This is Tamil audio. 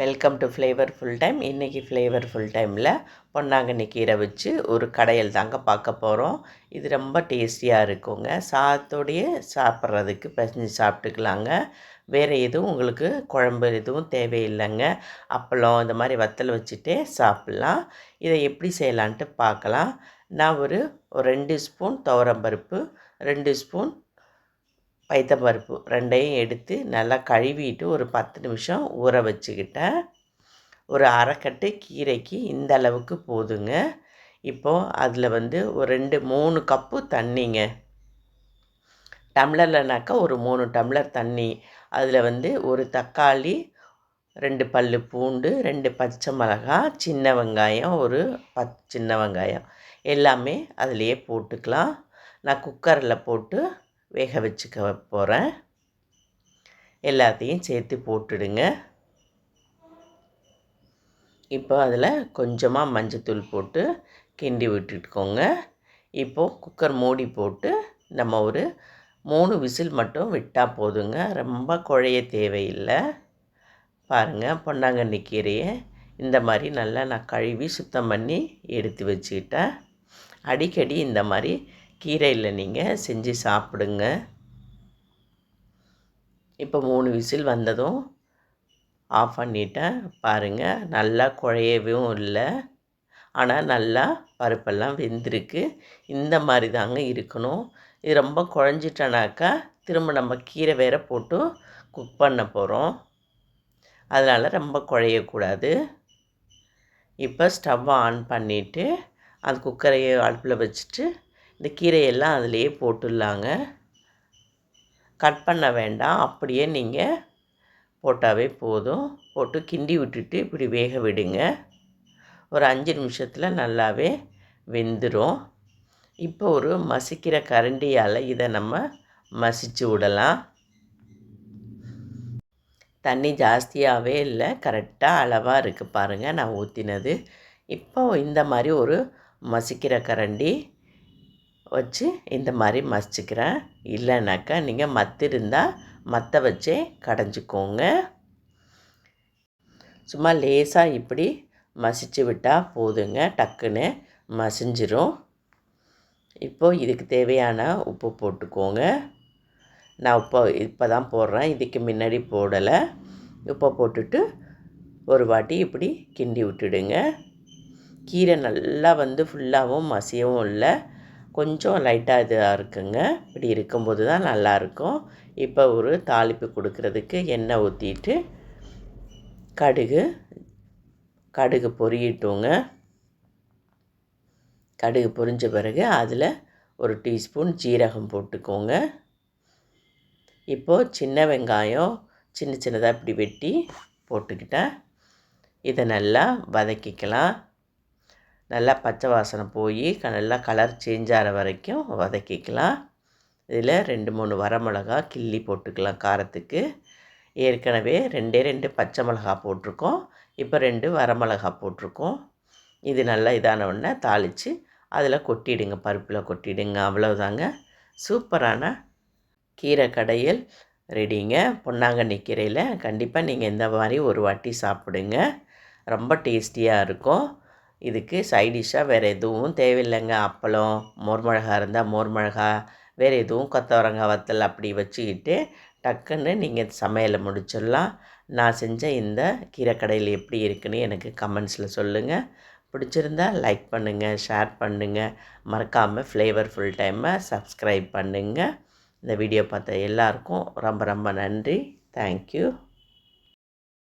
Welcome to flavour full time இன்றைக்கி ஃப்ளேவர் ஃபுல் டைமில் பொன்னாங்கண்ணி கீரை வச்சு ஒரு கடையில் தாங்க பார்க்க போகிறோம் இது ரொம்ப டேஸ்டியாக இருக்குங்க. சாதத்தோடையே சாப்பிட்றதுக்கு பிசைஞ்சு சாப்பிட்டுக்கலாங்க. வேறு எதுவும் உங்களுக்கு குழம்பு எதுவும் தேவையில்லைங்க. அப்பளம் இந்த மாதிரி வத்தல் வச்சுட்டே சாப்பிட்லாம். இதை எப்படி செய்யலான்ட்டு பார்க்கலாம். நான் ஒரு ஒரு ரெண்டு ஸ்பூன் துவரம்பருப்பு ரெண்டு ஸ்பூன் பைத்தம்பருப்பு ரெண்டையும் எடுத்து நல்லா கழுவிட்டு ஒரு பத்து நிமிஷம் ஊற வச்சுக்கிட்டேன். ஒரு அரைக்கட்டு கீரைக்கு இந்த அளவுக்கு போதுங்க. இப்போது அதில் வந்து ஒரு ரெண்டு மூணு கப்பு தண்ணிங்க. டம்ளர்லனாக்கா ஒரு மூணு டம்ளர் தண்ணி. அதில் வந்து ஒரு தக்காளி ரெண்டு பல் பூண்டு ரெண்டு பச்சை மிளகாய் சின்ன வெங்காயம் ஒரு பத் சின்ன வெங்காயம். எல்லாமே அதிலையே போட்டுக்கலாம். நான் குக்கரில் போட்டு வேக வச்சுக்க போகிறேன் எல்லாத்தையும் சேர்த்து போட்டுடுங்க. இப்போ அதில் கொஞ்சமாக மஞ்சத்தூள் போட்டு கிண்டி விட்டுட்டுக்கோங்க இப்போது குக்கர் மூடி போட்டு நம்ம ஒரு மூணு விசில் மட்டும் விட்டால் போதுங்க. ரொம்ப குழைய தேவையில்லை. பாருங்கள் பொன்னாங்கண்ணி கீரையை இந்த மாதிரி நல்லா நான் கழுவி சுத்தம் பண்ணி எடுத்து வச்சுக்கிட்டேன். அடிக்கடி இந்த மாதிரி கீரையில் நீங்கள் செஞ்சு சாப்பிடுங்க. இப்போ மூணு விசில் வந்ததும் ஆஃப் பண்ணிட்டேன். பாருங்கள் நல்லா குழையவும் இல்லை. ஆனால் நல்லா பருப்பெல்லாம் வெந்திருக்கு. இந்த மாதிரி தாங்க இருக்கணும். இது ரொம்ப குழஞ்சிட்டனாக்கா திரும்ப நம்ம கீரை வேற போட்டு குக் பண்ண போகிறோம் அதனால் ரொம்ப குழையக்கூடாது. இப்போ ஸ்டவ்வை ஆன் பண்ணிவிட்டு அந்த குக்கரையை அடுப்பில் வச்சுட்டு இந்த கீரையெல்லாம் அதிலேயே போட்டுடலாங்க. கட் பண்ண வேண்டாம். அப்படியே நீங்கள் போட்டாவே போதும். போட்டு கிண்டி விட்டுட்டு இப்படி வேக விடுங்க. ஒரு அஞ்சு நிமிஷத்தில் நல்லாவே வெந்துடும் இப்போ ஒரு மசிக்கிற கரண்டியால் இதை நம்ம மசிச்சு விடலாம். தண்ணி ஜாஸ்தியாகவே இல்லை. கரெக்டாக அளவாக இருக்குது பாருங்கள் நான் ஊற்றினது இப்போ இந்த மாதிரி ஒரு மசிக்கிற கரண்டி வச்சு இந்த மாதிரி மசிச்சுக்கிறேன். இல்லைனாக்கா நீங்கள் மத்து இருந்தால் மற்ற வச்சே கடைஞ்சிக்கோங்க. சும்மா லேசாக இப்படி மசிச்சு விட்டால் போதுங்க. டக்குன்னு மசிஞ்சிரும். இப்போது இதுக்கு தேவையான உப்பு போட்டுக்கோங்க. நான் இப்போ இப்போ தான் போடுறேன். இதுக்கு முன்னாடி போடலை. உப்பை போட்டுட்டு ஒரு வாட்டி இப்படி கிண்டி விட்டுடுங்க. கீரை நல்லா வந்து ஃபுல்லாகவும் மசியவும் இல்லை. கொஞ்சம் லைட்டாக இதாக இருக்குங்க. இப்படி இருக்கும்போது தான் நல்லாயிருக்கும் இப்போ ஒரு தாளிப்பு கொடுக்கறதுக்கு எண்ணெய் ஊற்றிட்டு கடுகு கடுகு பொரியட்டுங்க. கடுகு பொரிஞ்ச பிறகு அதில் ஒரு டீஸ்பூன் ஜீரகம் போட்டுக்கோங்க. இப்போது சின்ன வெங்காயம் சின்ன சின்னதாக இப்படி வெட்டி போட்டுக்கிட்டேன். இதை நல்லா வதக்கிக்கலாம். நல்லா பச்சை வாசனை போய் நல்லா கலர் சேஞ்ச் ஆகிற வரைக்கும் வதக்கிக்கலாம். இதில் ரெண்டு மூணு வரமிளகா கிள்ளி போட்டுக்கலாம் காரத்துக்கு. ஏற்கனவே ரெண்டே ரெண்டு பச்சை மிளகா போட்டிருக்கோம். இப்போ ரெண்டு வரமிளகா போட்டிருக்கோம். இது நல்லா இதான உடனே தாளித்து அதில் கொட்டிடுங்க பருப்பில் கொட்டிடுங்க அவ்வளோதாங்க சூப்பரான கீரை கடையில் ரெடிங்க. பொன்னாங்கண்ணி கீரையில் கண்டிப்பாக நீங்கள் இந்த மாதிரி ஒரு வாட்டி சாப்பிடுங்க. ரொம்ப டேஸ்டியாக இருக்கும். இதுக்கு சைடிஷ்ஷாக வேறு எதுவும் தேவையில்லைங்க. அப்பளம் மோர் மிளகா இருந்தால் மோர் மிளகா வேறு எதுவும் கொத்தவரங்காய் வத்தல் அப்படி வச்சுக்கிட்டு டக்குன்னு நீங்கள் சமையலை முடிச்சிடலாம். நான் செஞ்ச இந்த கீரைக்கடையில் எப்படி இருக்குன்னு எனக்கு கமெண்ட்ஸில் சொல்லுங்கள் பிடிச்சிருந்தா லைக் பண்ணுங்கள் ஷேர் பண்ணுங்கள் மறக்காமல் ஃப்ளேவர் ஃபுல் டைமை சப்ஸ்கிரைப் பண்ணுங்கள் இந்த வீடியோ பார்த்த எல்லாருக்கும் ரொம்ப ரொம்ப நன்றி. தேங்க்யூ